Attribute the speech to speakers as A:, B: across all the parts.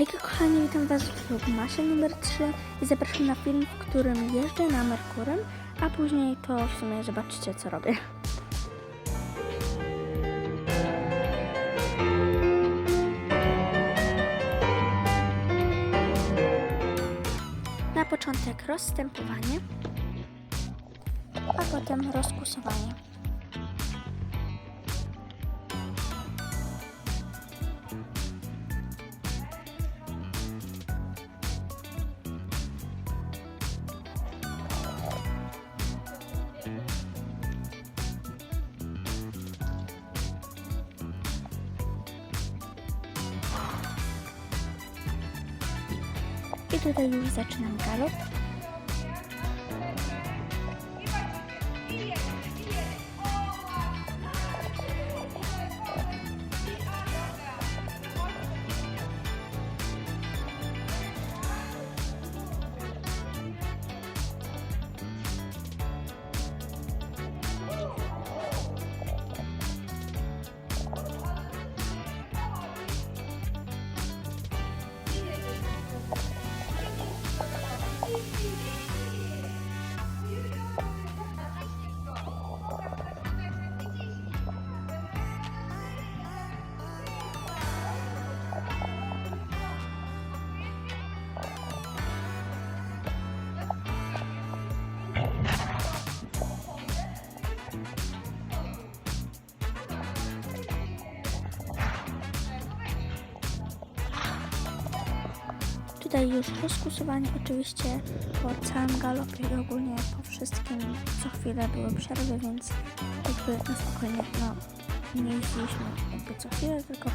A: Hejka kochani, witam Was w vlogmasie numer 3 i zapraszam na film, w którym jeżdżę na Merkurem, a później to w sumie zobaczycie co robię. Na początek rozstępowanie, a potem rozkusowanie. Tutaj już zaczynam galop. Tutaj już rozkusowanie oczywiście po całym galopie i ogólnie po wszystkim co chwilę były przerwy, więc jakby na spokojnie no, nie jeździliśmy jakby co chwilę, tylko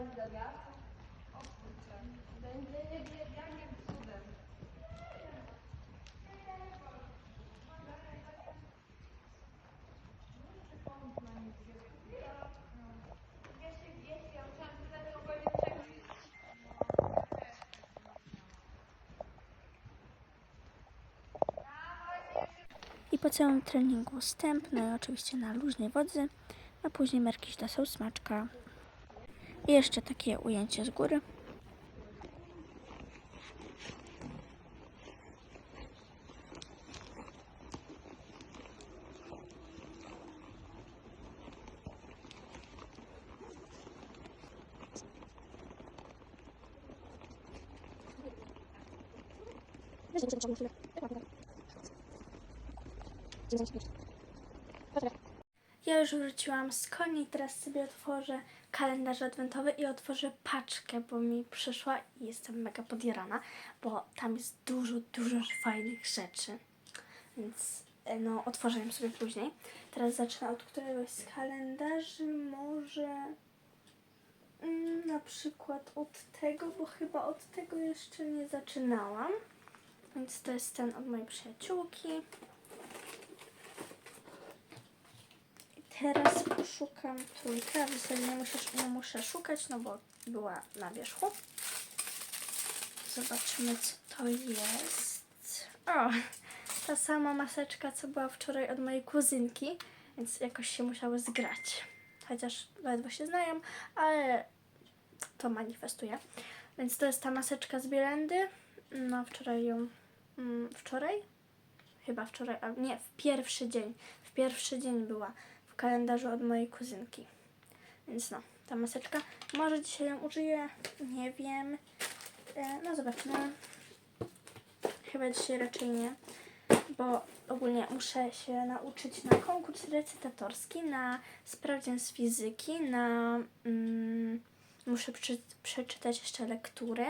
B: O kurczę, będzie cudem.
A: I po całym treningu wstęp, i oczywiście na luźnej wodzy, a później merkiś dostał smaczka. I jeszcze takie ujęcie z góry. Ja już wróciłam z koni, teraz sobie otworzę kalendarz adwentowy i otworzę paczkę, bo mi przyszła i jestem mega podjarana, bo tam jest dużo, dużo fajnych rzeczy. Więc e, no, otworzę ją sobie później. Teraz zacznę od któregoś z kalendarzy, może mm, na przykład od tego, bo chyba od tego jeszcze nie zaczynałam. Więc to jest ten od mojej przyjaciółki. Teraz poszukam trójkę, a w zasadzie nie muszę, nie muszę szukać, no bo była na wierzchu. Zobaczymy, co to jest. O, ta sama maseczka, co była wczoraj od mojej kuzynki, więc jakoś się musiały zgrać. Chociaż ledwo się znają, ale to manifestuje. Więc to jest ta maseczka z Bielendy. No, wczoraj ją mm, wczoraj? Chyba wczoraj, a nie, w pierwszy dzień. W pierwszy dzień była kalendarzu od mojej kuzynki. Więc no, ta maseczka. Może dzisiaj ją użyję, nie wiem. E, no zobaczymy. Chyba dzisiaj raczej nie, bo ogólnie muszę się nauczyć na konkurs recytatorski, na sprawdzian z fizyki, na... Mm, muszę prze, przeczytać jeszcze lekturę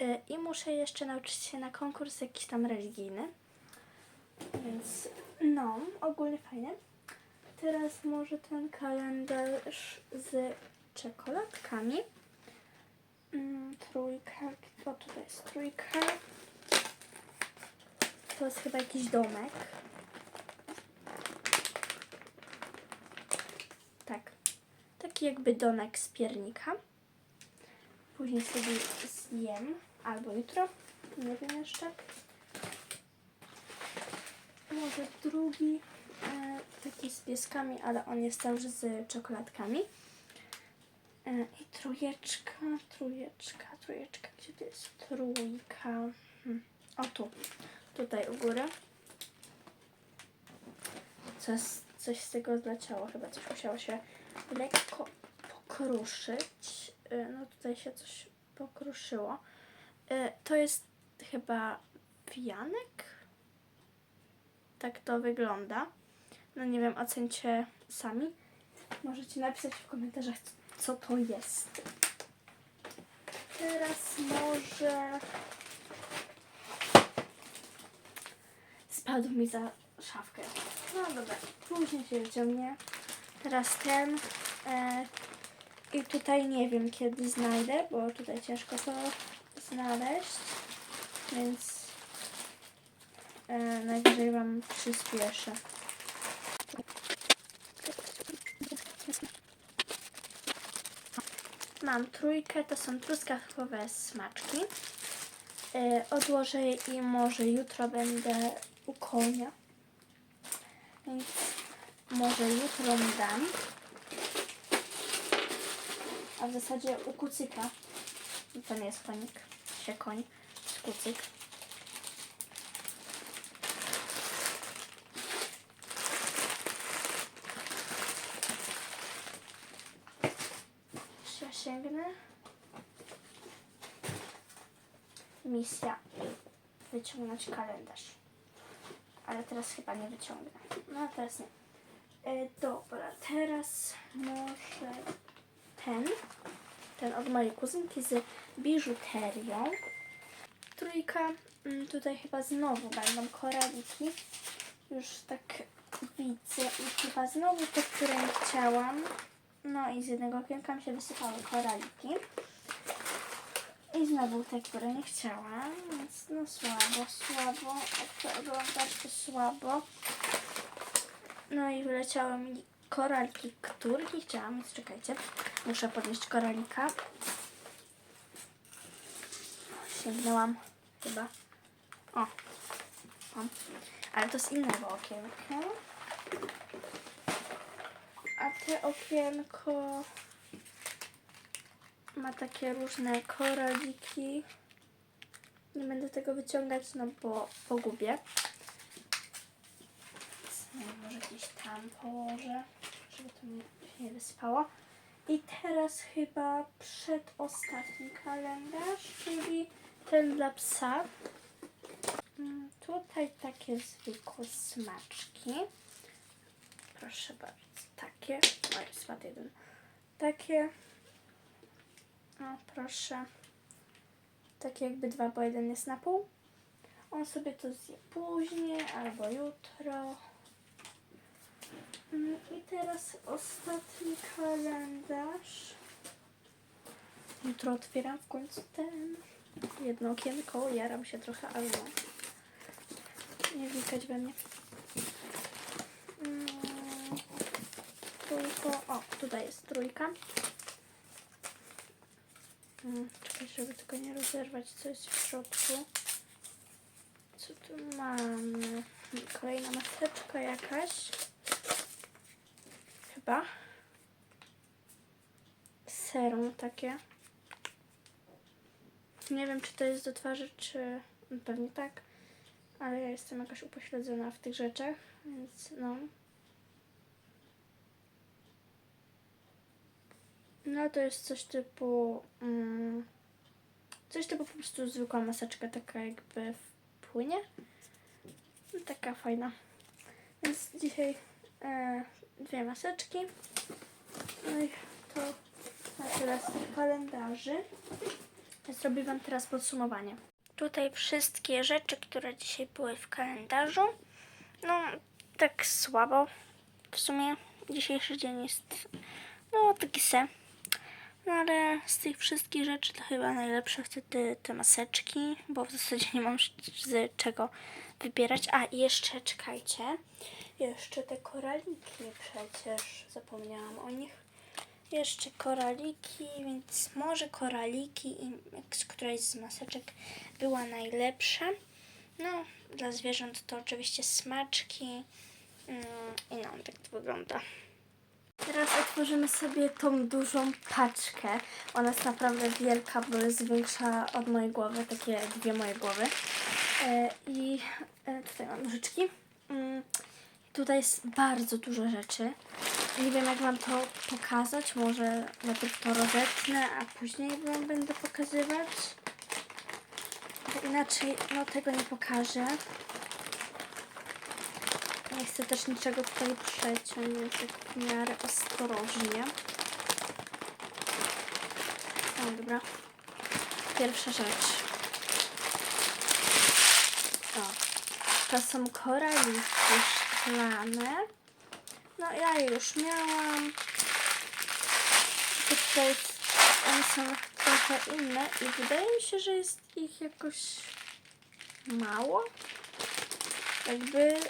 A: y, i muszę jeszcze nauczyć się na konkurs jakiś tam religijny. Więc no, ogólnie fajnie. Teraz może ten kalendarz z czekoladkami. Mm, trójka, o tutaj jest trójka. To jest chyba jakiś domek. Tak. Taki jakby domek z piernika. Później sobie zjem. Albo jutro. Nie wiem jeszcze. Może drugi. E, taki z pieskami, ale on jest też z czekoladkami. E, I trójeczka, trójeczka, trójeczka. Gdzie to jest trójka? Hmm. O tu. Tutaj u góry. Coś, coś z tego zleciało. Chyba coś musiało się lekko pokruszyć. Y, No tutaj się coś pokruszyło. To jest chyba wianek? Tak to wygląda. No nie wiem, ocencie sami. Możecie napisać w komentarzach, co- to jest. Teraz może... Spadł mi za szafkę. No dobra, później się wyciągnie. Teraz ten. E, I tutaj nie wiem kiedy znajdę, bo tutaj ciężko to znaleźć. Więc e, najwyżej Wam przyspieszę. Mam trójkę, to są truskawkowe smaczki. E, odłożę je i może jutro będę u konia. Więc może jutro mi dam. A w zasadzie u kucyka. To nie jest konik, się koń, kucyk. Jeszcze Ja sięgnę. Misja. Wyciągnąć kalendarz. Ale teraz chyba nie wyciągnę. No teraz nie. E, dobra, teraz może ten. Ten od mojej kuzynki z biżuterią. Trójka. Mm, Tutaj chyba znowu będą koraliki. Już tak widzę. I chyba znowu te, które chciałam. No i z jednego okienka mi się wysypały koraliki. I znowu te, które nie chciałam, więc no słabo, słabo, oglądać to słabo. No i wyleciały mi koralki, których nie chciałam, więc czekajcie, muszę podnieść koralika. Sięgnęłam chyba. O, mam. Ale to z innego okienka. A te okienko ma takie różne koraliki. Nie będę tego wyciągać, no bo pogubię. Nie, może gdzieś tam położę, żeby to mi nie wysypało. I teraz chyba przedostatni kalendarz, czyli ten dla psa. Mm, Tutaj takie zwykłe smaczki. Proszę bardzo, takie. Oj, spadł jeden. Takie. O, proszę. Tak jakby dwa, bo jeden jest na pół. On sobie to zje później albo jutro. Mm, I teraz ostatni kalendarz. Jutro otwieram w końcu ten. Jedno okienko, jaram się trochę, ale no. Nie wnikać we mnie. Mm, Tylko, o, tutaj jest trójka. Mm, Czekaj, żeby tylko nie rozerwać, co jest w środku. Co tu mamy? Kolejna maseczka jakaś. Chyba. Serum takie. Nie wiem, czy to jest do twarzy, czy pewnie tak. ale ja jestem jakaś upośledzona w tych rzeczach, więc no. No to jest coś typu. Mm, coś typu po prostu zwykła maseczka, taka jakby w płynie. No, taka fajna. Więc dzisiaj e, dwie maseczki. No i to na tyle kalendarzy. Zrobię Wam teraz podsumowanie. Tutaj wszystkie rzeczy, które dzisiaj były w kalendarzu. No, tak słabo. W sumie dzisiejszy dzień jest no taki se. No ale z tych wszystkich rzeczy to chyba najlepsze wtedy te maseczki, bo w zasadzie nie mam z czego wybierać. A jeszcze czekajcie. Jeszcze te koraliki przecież zapomniałam o nich. Jeszcze koraliki, więc może koraliki i z którejś z maseczek była najlepsza. No, dla zwierząt to oczywiście smaczki. Mm, I no, tak to wygląda. Teraz otworzymy sobie tą dużą paczkę. Ona jest naprawdę wielka, bo jest większa od mojej głowy, takie dwie moje głowy. E, I e, tutaj mam nożyczki. Mm, Tutaj jest bardzo dużo rzeczy. Nie wiem, jak Wam to pokazać. Może najpierw to rozetnę, a później Wam będę pokazywać. Bo inaczej no, tego nie pokażę. Nie chcę też niczego tutaj przeciąć, więc tak w miarę ostrożnie. O, dobra. Pierwsza rzecz. O, to są koraliki szklane. No ja je już miałam. Tutaj one są trochę inne i wydaje mi się, że jest ich jakoś mało. Jakby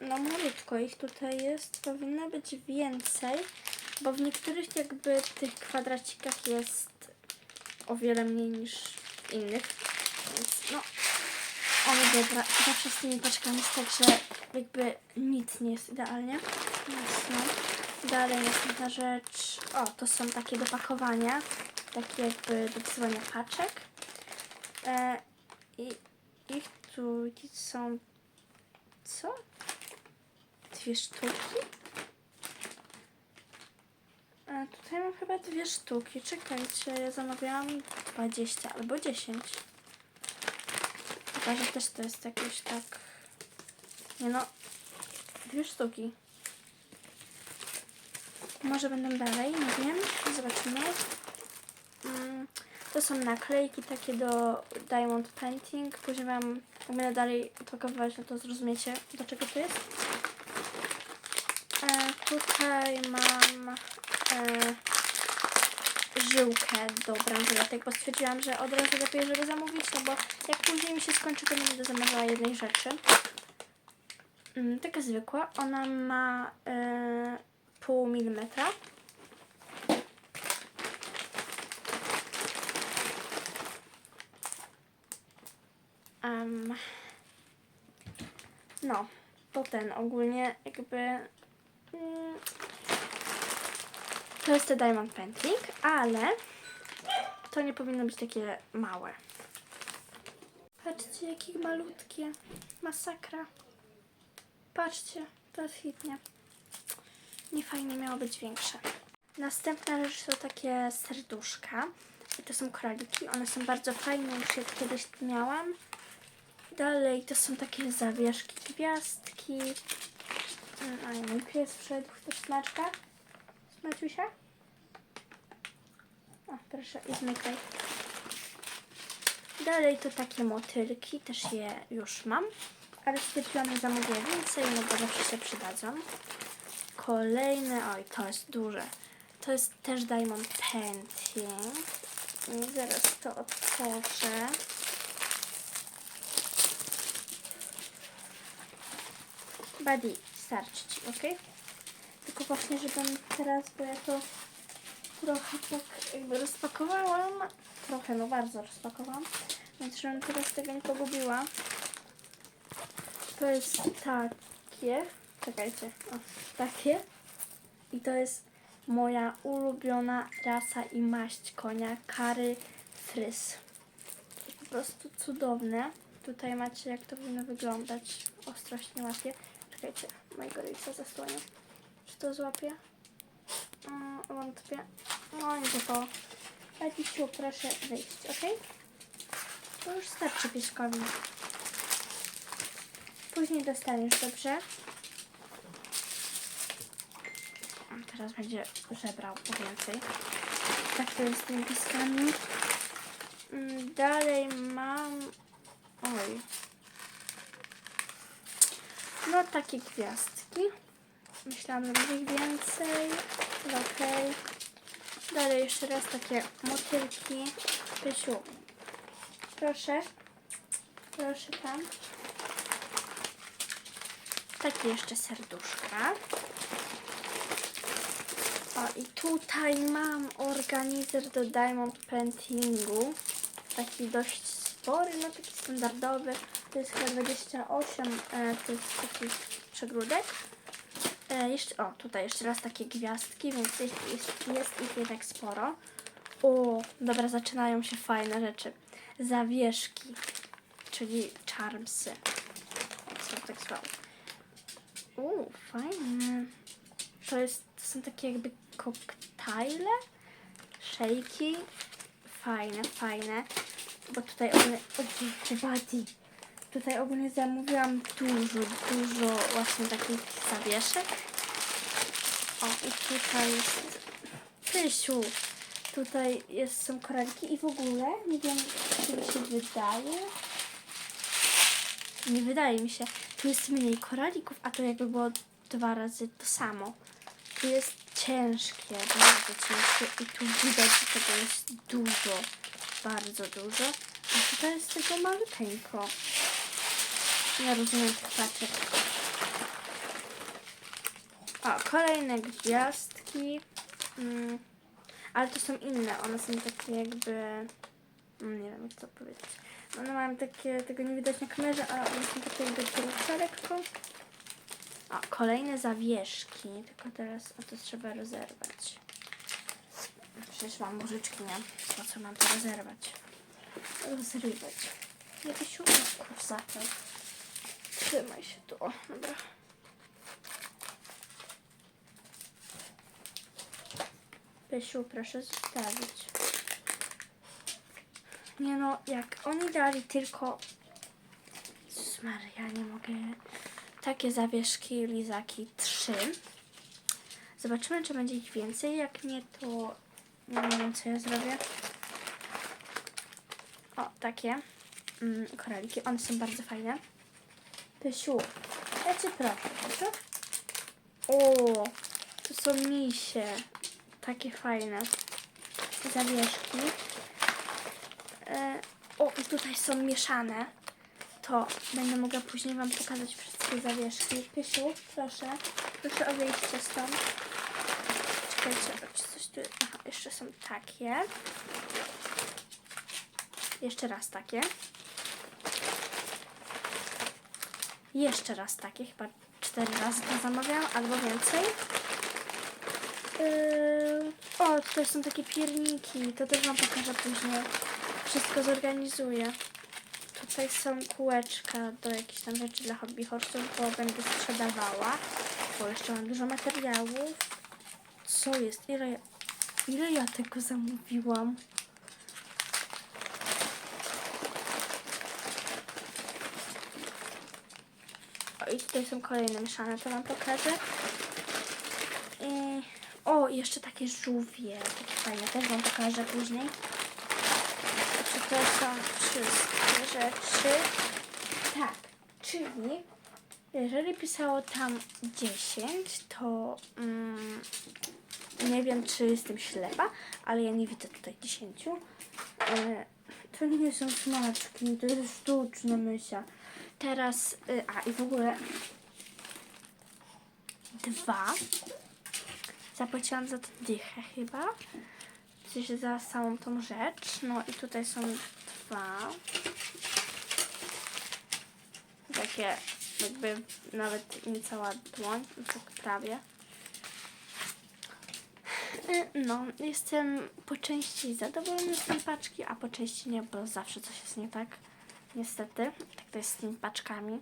A: no malutko ich tutaj jest, powinno być więcej, bo w niektórych jakby tych kwadracikach jest o wiele mniej niż w innych, więc no ale dobra, zawsze z tymi paczkami jest tak, że jakby nic nie jest idealnie. Jasne. Dalej następna rzecz, o to są takie do pakowania, takie jakby do wysyłania paczek e, i ich tu są co? Dwie sztuki? A tutaj mam chyba dwie sztuki. Czekajcie, ja zamawiałam 20 albo 10. Chyba, że też to jest jakieś tak... Nie no, dwie sztuki. Może będą dalej, nie wiem. Zobaczymy. Mm, to są naklejki takie do Diamond Painting. Później wam, będę dalej opakowywać, no to zrozumiecie, do czego to jest. Tutaj mam e, żyłkę do bransoletek, bo stwierdziłam, że od razu lepiej, żeby zamówić, no bo jak później mi się skończy, to nie będę zamawiała jednej rzeczy. Mm, taka zwykła. Ona ma e, pół milimetra. Em, no, to ten ogólnie jakby to jest te Diamond Painting, ale to nie powinno być takie małe. Patrzcie, jakie malutkie. Masakra. Patrzcie, to jest hitnie. Nie fajnie miało być większe. Następna rzecz to takie serduszka. I to są króliki. One są bardzo fajne, już je kiedyś miałam. Dalej to są takie zawieszki, gwiazdki. A i mój pies wszedł. Chcesz smaczka? Smaciusia? O, proszę, i zmykaj. Dalej to takie motylki, też je już mam. Ale stwierdziłam, że zamówię więcej, no bo zawsze się przydadzą. Kolejne, oj, to jest duże. To jest też Diamond Painting. I zaraz to otworzę. Buddy, starczy Ci, ok? Tylko właśnie, żebym teraz, bo ja to trochę tak jakby rozpakowałam. Trochę, no bardzo rozpakowałam. Więc żebym teraz tego nie pogubiła. To jest takie. Czekajcie. O, takie. I to jest moja ulubiona rasa i maść konia. Kary Frys. Po prostu cudowne. Tutaj macie jak to powinno wyglądać. Ostrość nie łapie. Czekajcie, mojego rejsa zasłonię. Czy to złapie? Mm, wątpię. No nie to. Adisiu, proszę wyjść, ok? To już starczy pieskowi. Później dostaniesz, dobrze? Teraz będzie żebrał po więcej. Tak to jest z tymi pieskami. Mm, Dalej mam... Oj. No takie gwiazdki. Myślałam, że będzie ich więcej. Okej. Dalej jeszcze raz takie motylki. Pysiu. Proszę. Proszę tam. Takie jeszcze serduszka. O, i tutaj mam organizer do Diamond Paintingu. Taki dość spory, no taki standardowy. To jest chyba 28 e, tych takich przegródek. E, jeszcze, o, tutaj jeszcze raz takie gwiazdki, więc jest, jest, jest ich jednak sporo. O, dobra, zaczynają się fajne rzeczy. Zawieszki, czyli charmsy. Co tak zwał. Uuu, fajne. To, jest, to są takie jakby koktajle, szejki. Fajne, fajne. Bo tutaj ogólnie, o, Buddy. Tutaj ogólnie zamówiłam dużo, dużo właśnie takich zawieszek. O, i tutaj jest Pysiu. Tutaj jest, są koraliki i w ogóle, nie wiem, czy mi się wydaje. Nie wydaje mi się. Tu jest mniej koralików, a to jakby było dwa razy to samo. Tu jest ciężkie, bardzo ciężkie i tu widać, że tego jest dużo, bardzo dużo. A tutaj jest tego maluteńko. Rozumiem tych paczek. O, kolejne gwiazdki. Mm, ale to są inne, one są takie jakby... mm, Nie wiem, to powiedzieć. One mają takie, tego nie widać na kamerze, a one są takie jakby grubsze lekko. O, kolejne zawieszki, tylko teraz o to trzeba rozerwać. Przecież mam nożyczki, nie? Po co mam to rozerwać? Rozrywać. Jakiś kurs zaczął. Trzymaj się tu, o, dobra. Pysiu, proszę zostawić. Nie no, jak oni dali tylko... Jezus Maria, nie mogę... Takie zawieszki, lizaki, trzy. Zobaczymy, czy będzie ich więcej. Jak nie, to nie wiem, co ja zrobię. O, takie mm, koraliki. One są bardzo fajne. Pysiu, ja cię proszę, proszę. O, to są misie. Takie fajne. Zawieszki. E, o, i tutaj są mieszane. To będę mogła później Wam pokazać wszystkie zawieszki. Pysiu, proszę. Proszę o wyjście stąd. Czekajcie, coś tu... Aha, jeszcze są takie. Jeszcze raz takie. Jeszcze raz takie. Chyba cztery razy to zamawiałam, albo więcej. Yy, o, tutaj są takie pierniki. To też Wam pokażę później. Wszystko zorganizuję. Tutaj są kółeczka do jakichś tam rzeczy dla hobby horsów, bo będę sprzedawała. Bo jeszcze mam dużo materiałów. Co jest? Ile, ile ja tego zamówiłam? I tutaj są kolejne mieszane, to Wam pokażę. O, jeszcze takie żółwie, takie fajne, też Wam pokażę później. Czy to są wszystkie rzeczy? Tak, czyli jeżeli pisało tam 10, to mm, nie wiem, czy jestem ślepa, ale ja nie widzę tutaj 10. E, to nie są smaczki, to jest sztuczna mysia. Teraz, y, a i w ogóle dwa. Zapłaciłam za to dychę chyba. W za samą tą rzecz. No i tutaj są dwa. Takie jakby nawet niecała dłoń, tak prawie. Y, No, jestem po części zadowolona z tej paczki, a po części nie, bo zawsze coś jest nie tak. Niestety, tak to jest z tymi paczkami.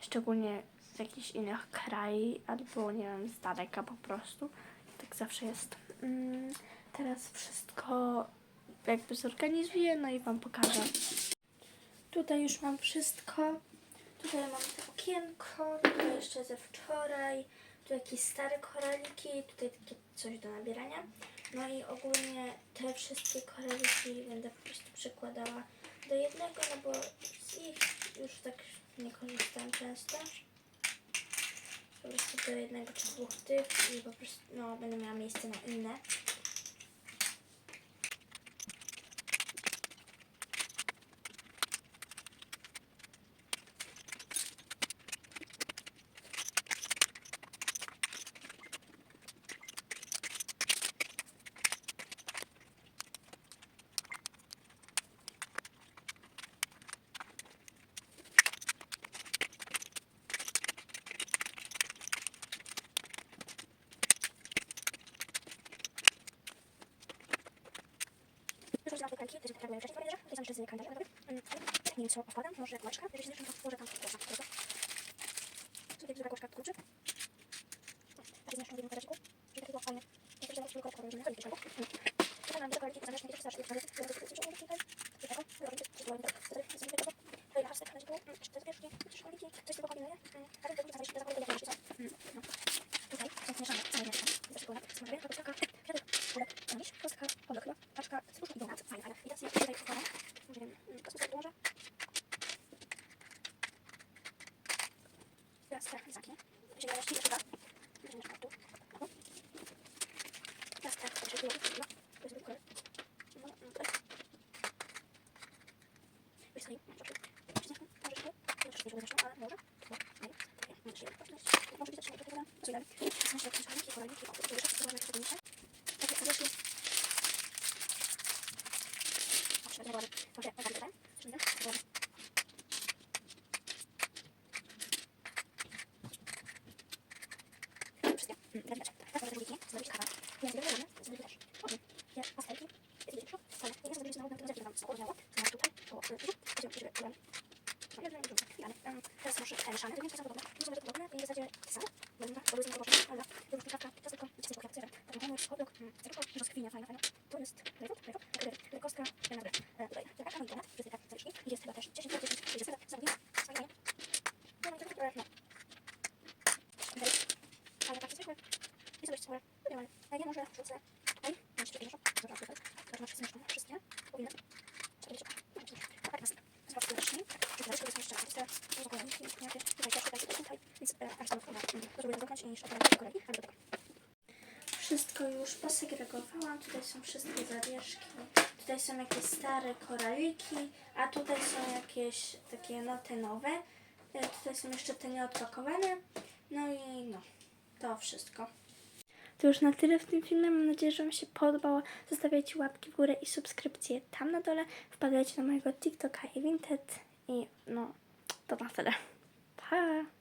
A: Szczególnie z jakichś innych krajów, albo nie wiem, z daleka po prostu. Tak zawsze jest. Mm, teraz wszystko jakby zorganizuję, no i Wam pokażę. Tutaj już mam wszystko. Tutaj mam to okienko, tutaj jeszcze ze wczoraj, tu jakieś stare koraliki, tutaj takie coś do nabierania. No i ogólnie te wszystkie koraliki będę po prostu przykładała do jednego, no bo z ich już tak nie korzystam często. Po prostu do jednego czy dwóch tych i po prostu no, będę miała miejsce na inne. Już używam tej kalki, to jest jak mówiłem wcześniej, powiedziałem, to jest jeszcze z kalendarza narodowy. Mm, Nie co odkładam, może jak łaczka, jeżeli się włożę tam kłosa. Tutaj duża kłoczka kluczyk. Taki zresztą w jednym kwadraciku. Czyli takiego fajnie. Jak to jest tylko będziemy chodzić albo. Tutaj mam dwa kolegi, zależnie jak chcesz, jak chcesz, jak chcesz, jak chcesz, tutaj. Tutaj taką, robię, czy to robię, wtedy sobie tego. Tutaj na hashtag, będzie tu, czy to zbierzki, czy kolegi, coś tylko kombinuje. Ale to zależy, to zakładam, jak chcesz, co. No. Tutaj są zmieszane całe wieczne. Zresztą smakuję, kapuściaka, kwiatek, kulek, zamiś, kostka, oblek chyba, paczka, cytruszek i donat. Fajne, fajne. I teraz ja tutaj wkładam, może nie wiem, kosmosy dołożę. Teraz te lizaki. Ziemniaczki, jeszcze raz. Ziemniaczka tu. O. Teraz te, jeszcze tu, no. To jest zwykłe. No, no, tutaj. Weź sobie, proszę. Przynieśmy, może tu. Nie wiem, czy nie zresztą, ale może. No, nie, nie, nie, nie, nie, może być też, może tutaj, co dalej. Są jeszcze jakieś koraliki, koraliki, o, to jest bardzo najtrudniejsze. Takie zawieszki. O, trzeba było, może, tak, tutaj. Czy nie? Dobra. Wszystkie. Mm, teraz widać. Teraz może drugi, zrobić kawa. Ja zbieram ramy, zrobić też. Ładnie. Ja pastelki. Jest widzieć, fajne. Ja zrobić na ładnym tym tam społożniało. Co mam tutaj? O, tu. Będziemy, będziemy, będziemy. No, jedno i drugie. Dalej. Um, teraz muszę e, mieszane. Wiem, że są podobne. Nie są bardzo podobne. I w zasadzie te same. Będę bo różne położone. Ale różne kawka, ciasteczko, ciasteczko kwiatce. Taką fajną hotdog. mm, Ciasteczko, rozkwina, fajna, fajna. To jest grejpfrut, grejpfrut, grejpfrut. Tutaj kostka, ja na górę. E, Tutaj jaka, no i donat. To jest taka zaliczki. I jest chyba też 10 na 10. Jest chyba zamówienie. Fajnie. No, i to które, no. Dalej. Ale tak jesteśmy. Wiem. Ja może wrzucę tutaj. Mam jeszcze dużo. Dobra, tutaj. Dobra, wszystkie mieszkam. Wszystkie. Powinny. Czekaj, czekaj. Tak, nas. Zobaczmy resztki. Tutaj to jest jeszcze artysta. Jakie? Tutaj też, tutaj, tutaj. Więc e, tam chyba. Żeby zamknąć i jeszcze tutaj kolegi. Ale do tego. Wszystko już posegregowałam. Tutaj są wszystkie zawieszki. Tutaj są jakieś stare koraliki, a tutaj są jakieś takie no te nowe. E, Tutaj są jeszcze te nieodpakowane. No i no, to wszystko. To już na tyle w tym filmie. Mam nadzieję, że Wam się podobało. Zostawiajcie łapki w górę i subskrypcje tam na dole. Wpadajcie na mojego TikToka i Vinted. I no, to na tyle. Pa!